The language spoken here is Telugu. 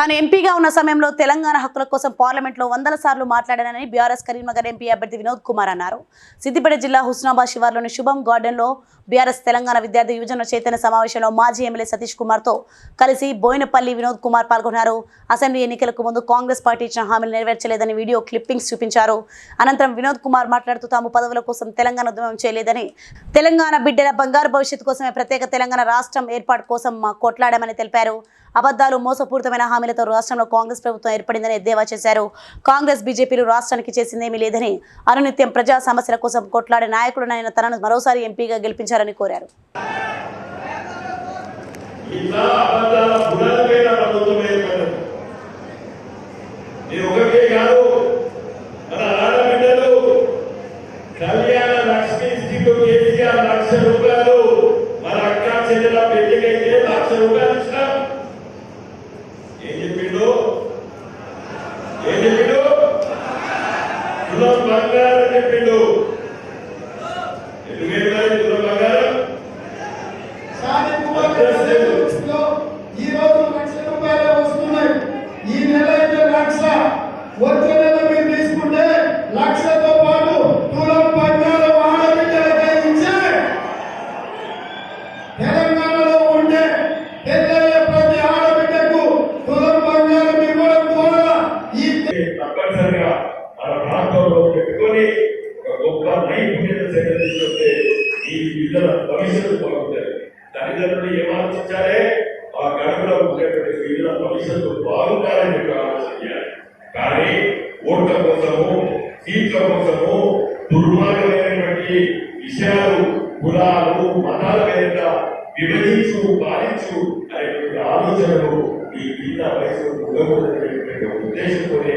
తాను ఎంపీగా ఉన్న సమయంలో తెలంగాణ హక్కుల కోసం పార్లమెంట్లో వందల సార్లు మాట్లాడానని బీఆర్ఎస్ కరీంనగర్ ఎంపీ అభ్యర్థి వినోద్ కుమార్ అన్నారు. సిద్దిపేట జిల్లా హుస్నాబాద్ శివార్లోని శుభం గార్డెన్లో బీఆర్ఎస్ తెలంగాణ విద్యార్థి యువజన చైతన్య సమావేశంలో మాజీ ఎమ్మెల్యే సతీష్ కుమార్తో కలిసి బోయినపల్లి వినోద్ కుమార్ పాల్గొన్నారు. అసెంబ్లీ ఎన్నికలకు ముందు కాంగ్రెస్ పార్టీ ఇచ్చిన హామీలు నెరవేర్చలేదని వీడియో క్లిప్పింగ్స్ చూపించారు. అనంతరం వినోద్ కుమార్ మాట్లాడుతూ తాము పదవుల కోసం తెలంగాణ ఉద్యమం చేయలేదని తెలంగాణ బిడ్డల బంగారు భవిష్యత్తు కోసమే ప్రత్యేక తెలంగాణ రాష్ట్రం ఏర్పాటు కోసం మా కొట్లాడామని తెలిపారు. అబద్దాలు మోసపూరితమైన హామీలతో రాష్ట్రంలో కాంగ్రెస్ ప్రభుత్వం ఏర్పడిందని ఎద్దేవా చేశారు. కాంగ్రెస్ బీజేపీలు రాష్ట్రానికి చేసిందేమీ లేదని అనునిత్యం ప్రజా సమస్యల కోసం కొట్లాడే నాయకుడునైన తనను మరోసారి ఎంపీగా గెలిపించారని కోరారు. లక్ష రూపాయలు మన అక్క చెల్లెల పెళ్ళికైతే లక్ష రూపాయలు ఇచ్చిన ఏం చెప్పిండు ఏం చెప్పిండు? తులం బంగారం చెప్పిండు. ఎందుకు చెప్పారు తులం బంగారం? ఈ రోజు లక్ష రూపాయలు వస్తున్నాయి. ఈ నెల అయితే లక్ష. వచ్చే నెల మీరు తీసుకుంటే లక్షతో ప్రాంతంలో ఒక గొప్ప నైపుణ్యత సేకరించుకుంటే ఈ పిల్లల భవిష్యత్తు బాగుంటారు తల్లిదండ్రులు ఏం ఆలోచించాలి ఆ గడపలో ఉండేటువంటి పిల్లల భవిష్యత్తు బాగుంటారని చెప్పి ఆలోచన చేయాలి. కానీ ఓట్ల కోసము సీట్ల కోసము దుర్మార్గమైనటువంటి విషయాలు కులాలు మతాల మీద విభజించు పాలించు అనేటువంటి ఆలోచనలు ఈ పిల్ల వయసు ఉండకూడదనేటువంటి ఉద్దేశంతోనే